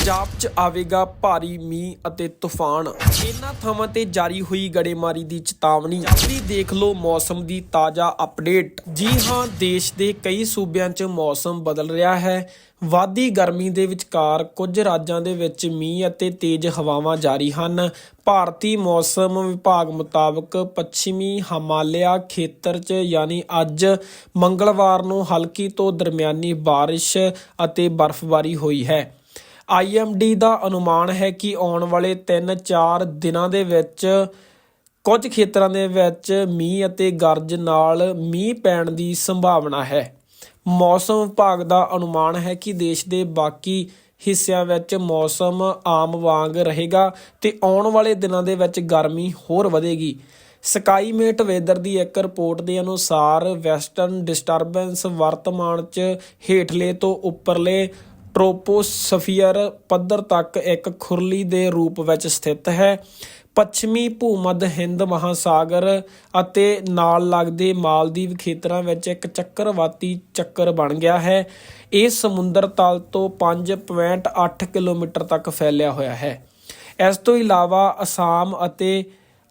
ਪੰਜਾਬ 'ਚ ਆਵੇਗਾ ਭਾਰੀ ਮੀਂਹ ਅਤੇ ਤੂਫਾਨ। ਇਹਨਾਂ ਥਾਵਾਂ ਤੇ ਜਾਰੀ ਹੋਈ ਗੜੇਮਾਰੀ ਦੀ ਚੇਤਾਵਨੀ। ਜਲਦੀ ਦੇਖ ਲਓ ਮੌਸਮ ਦੀ ਤਾਜ਼ਾ ਅਪਡੇਟ ਜੀ ਹਾਂ, ਦੇਸ਼ ਦੇ ਕਈ ਸੂਬਿਆਂ 'ਚ ਮੌਸਮ ਬਦਲ ਰਿਹਾ ਹੈ। ਵਾਦੀ ਗਰਮੀ ਦੇ ਵਿਚਕਾਰ ਕੁਝ ਰਾਜਾਂ ਦੇ ਵਿੱਚ ਮੀਂਹ ਅਤੇ ਤੇਜ਼ ਹਵਾਵਾਂ ਜਾਰੀ ਹਨ। ਭਾਰਤੀ ਮੌਸਮ ਵਿਭਾਗ ਮੁਤਾਬਕ ਪੱਛਮੀ ਹਿਮਾਲਿਆ ਖੇਤਰ 'ਚ ਯਾਨੀ ਅੱਜ ਮੰਗਲਵਾਰ ਨੂੰ ਹਲਕੀ ਤੋਂ ਦਰਮਿਆਨੀ ਬਾਰਿਸ਼ ਅਤੇ ਬਰਫ਼ਬਾਰੀ ਹੋਈ ਹੈ। ਆਈਐਮਡੀ ਦਾ ਅਨੁਮਾਨ ਹੈ ਕਿ ਆਉਣ ਵਾਲੇ 3-4 ਦਿਨਾਂ ਦੇ ਵਿੱਚ, ਕੁਝ ਖੇਤਰਾਂ ਦੇ ਵਿੱਚ ਮੀਂਹ ਅਤੇ ਗਰਜ ਨਾਲ ਮੀਂਹ ਪੈਣ ਦੀ ਸੰਭਾਵਨਾ ਹੈ। ਮੌਸਮ ਵਿਭਾਗ ਦਾ ਅਨੁਮਾਨ ਹੈ ਕਿ ਦੇਸ਼ ਦੇ ਬਾਕੀ ਹਿੱਸਿਆਂ ਵਿੱਚ ਮੌਸਮ ਆਮ ਵਾਂਗ ਰਹੇਗਾ ਤੇ ਆਉਣ ਵਾਲੇ ਦਿਨਾਂ ਦੇ ਵਿੱਚ ਗਰਮੀ ਹੋਰ ਵਧੇਗੀ। ਸਕਾਈਮੇਟ ਵੈਦਰ ਦੀ ਇੱਕ ਰਿਪੋਰਟ ਦੇ ਅਨੁਸਾਰ ਵੈਸਟਰਨ ਡਿਸਟਰਬੈਂਸ ਵਰਤਮਾਨ 'ਚ ਹੇਠਲੇ ਤੋਂ ਉੱਪਰਲੇ ਟ੍ਰੋਪੋਸਫੀਅਰ ਪੱਧਰ ਤੱਕ ਇੱਕ ਖੁਰਲੀ ਦੇ ਰੂਪ ਵਿੱਚ ਸਥਿਤ ਹੈ। ਪੱਛਮੀ ਭੂਮੱਧ ਹਿੰਦ ਮਹਾਸਾਗਰ ਅਤੇ ਨਾਲ ਲੱਗਦੇ ਮਾਲਦੀਵ ਖੇਤਰਾਂ ਵਿੱਚ ਇੱਕ ਚੱਕਰਵਾਤੀ ਚੱਕਰ ਬਣ ਗਿਆ ਹੈ। ਇਹ ਸਮੁੰਦਰ ਤਲ ਤੋਂ 5.8 ਕਿਲੋਮੀਟਰ ਤੱਕ ਫੈਲਿਆ ਹੋਇਆ ਹੈ। ਇਸ ਤੋਂ ਇਲਾਵਾ ਅਸਾਮ ਅਤੇ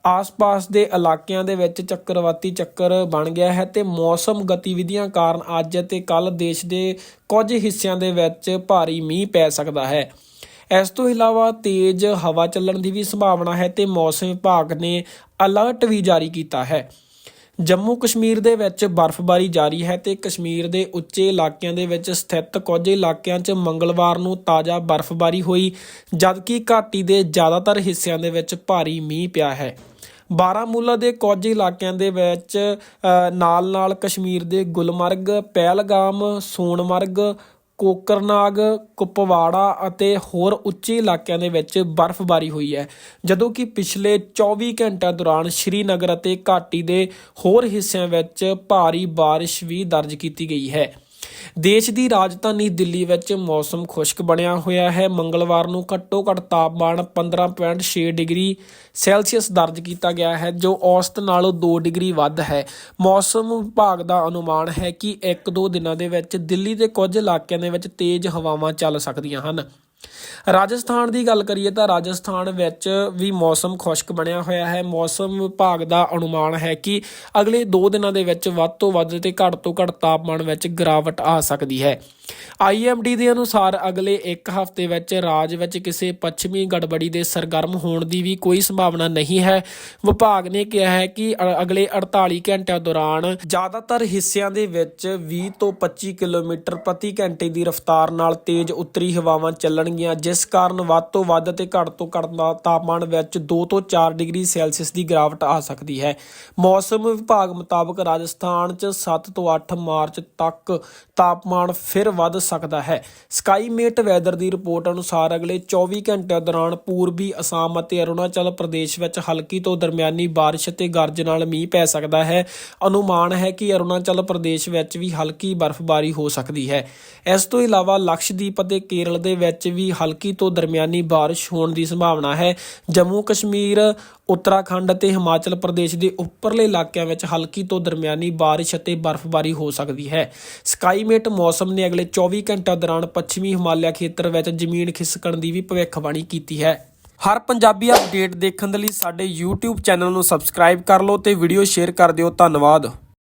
ਆਸ-ਪਾਸ ਦੇ ਇਲਾਕਿਆਂ ਦੇ ਵਿੱਚ ਚੱਕਰਵਾਤੀ ਚੱਕਰ ਬਣ ਗਿਆ ਹੈ ਤੇ ਮੌਸਮ ਗਤੀਵਿਧੀਆਂ ਕਾਰਨ ਅੱਜ ਅਤੇ ਕੱਲ ਦੇਸ਼ ਦੇ ਕੁਝ ਹਿੱਸਿਆਂ ਦੇ ਵਿੱਚ ਭਾਰੀ ਮੀਂਹ ਪੈ ਸਕਦਾ ਹੈ। ਇਸ ਤੋਂ ਇਲਾਵਾ ਤੇਜ਼ ਹਵਾ ਚੱਲਣ ਦੀ ਵੀ ਸੰਭਾਵਨਾ ਹੈ ਤੇ ਮੌਸਮ ਵਿਭਾਗ ਨੇ ਅਲਰਟ ਵੀ ਜਾਰੀ ਕੀਤਾ ਹੈ। ਜੰਮੂ ਕਸ਼ਮੀਰ ਦੇ ਵਿੱਚ ਬਰਫ਼ਬਾਰੀ ਜਾਰੀ ਹੈ ਤੇ ਕਸ਼ਮੀਰ ਦੇ ਉੱਚੇ ਇਲਾਕਿਆਂ ਦੇ ਵਿੱਚ ਸਥਿਤ ਕੁਝ ਇਲਾਕਿਆਂ 'ਚ ਮੰਗਲਵਾਰ ਨੂੰ ਤਾਜ਼ਾ ਬਰਫ਼ਬਾਰੀ ਹੋਈ, ਜਦਕਿ ਘਾਟੀ ਦੇ ਜ਼ਿਆਦਾਤਰ ਹਿੱਸਿਆਂ ਦੇ ਵਿੱਚ ਭਾਰੀ ਮੀਂਹ ਪਿਆ ਹੈ। ਬਾਰਾਮੂਲਾ ਦੇ ਕੁਝ ਇਲਾਕਿਆਂ ਦੇ ਵਿੱਚ ਨਾਲ-ਨਾਲ ਕਸ਼ਮੀਰ ਦੇ ਗੁਲਮਰਗ, ਪਹਿਲਗਾਮ, ਸੋਨਮਰਗ, ਕੋਕਰਨਾਗ, ਕੁਪਵਾੜਾ ਅਤੇ ਹੋਰ ਉੱਚੇ ਇਲਾਕਿਆਂ ਦੇ ਵਿੱਚ ਬਰਫ਼ਬਾਰੀ ਹੋਈ ਹੈ। ਜਦੋਂ ਕਿ ਪਿਛਲੇ 24 ਘੰਟਿਆਂ ਦੌਰਾਨ ਸ਼੍ਰੀਨਗਰ ਅਤੇ ਘਾਟੀ ਦੇ ਹੋਰ ਹਿੱਸਿਆਂ ਵਿੱਚ ਭਾਰੀ ਬਾਰਿਸ਼ ਵੀ ਦਰਜ ਕੀਤੀ ਗਈ ਹੈ। ਦੇਸ਼ ਦੀ ਰਾਜਧਾਨੀ ਦਿੱਲੀ ਵਿੱਚ ਮੌਸਮ ਖੁਸ਼ਕ ਬਣਿਆ ਹੋਇਆ ਹੈ। ਮੰਗਲਵਾਰ ਨੂੰ ਘੱਟੋ-ਘੱਟ ਤਾਪਮਾਨ 15.6 ਡਿਗਰੀ ਸੈਲਸੀਅਸ ਦਰਜ ਕੀਤਾ ਗਿਆ ਹੈ, ਜੋ ਔਸਤ ਨਾਲੋਂ 2 ਡਿਗਰੀ ਵੱਧ ਹੈ। ਮੌਸਮ ਵਿਭਾਗ ਦਾ ਅਨੁਮਾਨ ਹੈ ਕਿ 1-2 ਦਿਨਾਂ ਦੇ ਵਿੱਚ ਦਿੱਲੀ ਦੇ ਕੁਝ ਇਲਾਕਿਆਂ ਦੇ ਵਿੱਚ ਤੇਜ਼ ਹਵਾਵਾਂ ਚੱਲ ਸਕਦੀਆਂ ਹਨ। ਰਾਜਸਥਾਨ ਦੀ ਗੱਲ ਕਰੀਏ ਤਾਂ ਰਾਜਸਥਾਨ ਵਿੱਚ ਵੀ ਮੌਸਮ ਖੁਸ਼ਕ ਬਣਿਆ ਹੋਇਆ ਹੈ। ਮੌਸਮ ਵਿਭਾਗ ਦਾ ਅਨੁਮਾਨ ਹੈ ਕਿ ਅਗਲੇ 2 ਦਿਨਾਂ ਦੇ ਵਿੱਚ ਵੱਧ ਤੋਂ ਵੱਧ ਤੇ ਘੱਟ ਤੋਂ ਘੱਟ ਤਾਪਮਾਨ ਵਿੱਚ ਗਿਰਾਵਟ ਆ ਸਕਦੀ ਹੈ। ਆਈਐਮਡੀ ਦੇ ਅਨੁਸਾਰ ਅਗਲੇ 1 ਹਫ਼ਤੇ ਵਿੱਚ ਰਾਜ ਵਿੱਚ ਕਿਸੇ ਪੱਛਮੀ ਗੜਬੜੀ ਦੇ ਸਰਗਰਮ ਹੋਣ ਦੀ ਵੀ ਕੋਈ ਸੰਭਾਵਨਾ ਨਹੀਂ ਹੈ। ਵਿਭਾਗ ਨੇ ਕਿਹਾ ਹੈ ਕਿ ਅਗਲੇ 48 ਘੰਟਿਆਂ ਦੌਰਾਨ ਜ਼ਿਆਦਾਤਰ ਹਿੱਸਿਆਂ ਦੇ ਵਿੱਚ 20 ਤੋਂ 25 ਕਿਲੋਮੀਟਰ ਪ੍ਰਤੀ ਘੰਟੇ ਦੀ ਰਫ਼ਤਾਰ ਨਾਲ ਤੇਜ਼ ਉੱਤਰੀ ਹਵਾਵਾਂ ਚੱਲਣ ਚੱਲਣਗੀਆਂ ਜਿਸ ਕਾਰਨ ਵੱਧ ਤੋਂ ਵੱਧ ਅਤੇ ਘੱਟ ਤੋਂ ਘੱਟ ਦਾ ਤਾਪਮਾਨ ਵਿੱਚ 2 ਤੋਂ 4 ਡਿਗਰੀ ਸੈਲਸੀਅਸ ਦੀ ਗਿਰਾਵਟ ਆ ਸਕਦੀ ਹੈ। ਮੌਸਮ ਵਿਭਾਗ ਮੁਤਾਬਕ ਰਾਜਸਥਾਨ 'ਚ 7 ਤੋਂ 8 ਮਾਰਚ ਤੱਕ ਤਾਪਮਾਨ ਫਿਰ ਵੱਧ ਸਕਦਾ ਹੈ। ਸਕਾਈਮੇਟ ਵੈਦਰ ਦੀ ਰਿਪੋਰਟ ਅਨੁਸਾਰ ਅਗਲੇ 24 ਘੰਟਿਆਂ ਦੌਰਾਨ ਪੂਰਬੀ ਅਸਾਮ ਅਤੇ ਅਰੁਣਾਚਲ ਪ੍ਰਦੇਸ਼ ਵਿੱਚ ਹਲਕੀ ਤੋਂ ਦਰਮਿਆਨੀ ਬਾਰਿਸ਼ ਅਤੇ ਗਰਜ ਨਾਲ ਮੀਂਹ ਪੈ ਸਕਦਾ ਹੈ। ਅਨੁਮਾਨ ਹੈ ਕਿ ਅਰੁਣਾਚਲ ਪ੍ਰਦੇਸ਼ ਵਿੱਚ ਵੀ ਹਲਕੀ ਬਰਫ਼ਬਾਰੀ ਹੋ ਸਕਦੀ ਹੈ। ਇਸ ਤੋਂ ਇਲਾਵਾ ਲਕਸ਼ਦੀਪ ਅਤੇ ਕੇਰਲ ਦੇ ਵਿੱਚ ਵੀ ਹਲਕੀ ਤੋਂ ਦਰਮਿਆਨੀ ਬਾਰਿਸ਼ ਹੋਣ ਦੀ ਸੰਭਾਵਨਾ ਹੈ। ਜੰਮੂ ਕਸ਼ਮੀਰ, ਉੱਤਰਾਖੰਡ ਅਤੇ ਹਿਮਾਚਲ ਪ੍ਰਦੇਸ਼ ਦੇ ਉੱਪਰਲੇ ਇਲਾਕਿਆਂ ਵਿੱਚ ਹਲਕੀ ਤੋਂ ਦਰਮਿਆਨੀ ਬਾਰਿਸ਼ ਅਤੇ ਬਰਫ਼ਬਾਰੀ ਹੋ ਸਕਦੀ ਹੈ। ਸਕਾਈਮੇਟ ਮੌਸਮ ਨੇ ਅਗਲੇ 24 ਘੰਟਿਆਂ ਦੌਰਾਨ ਪੱਛਮੀ ਹਿਮਾਲਿਆ ਖੇਤਰ ਵਿੱਚ ਜ਼ਮੀਨ ਖਿਸਕਣ ਦੀ ਵੀ ਭਵਿੱਖਬਾਣੀ ਕੀਤੀ ਹੈ। ਹਰ ਪੰਜਾਬੀ ਅਪਡੇਟ ਦੇਖਣ ਦੇ ਲਈ ਸਾਡੇ YouTube ਚੈਨਲ ਨੂੰ ਸਬਸਕ੍ਰਾਈਬ ਕਰ ਲਓ ਤੇ ਵੀਡੀਓ ਸ਼ੇਅਰ ਕਰ ਦਿਓ। ਧੰਨਵਾਦ।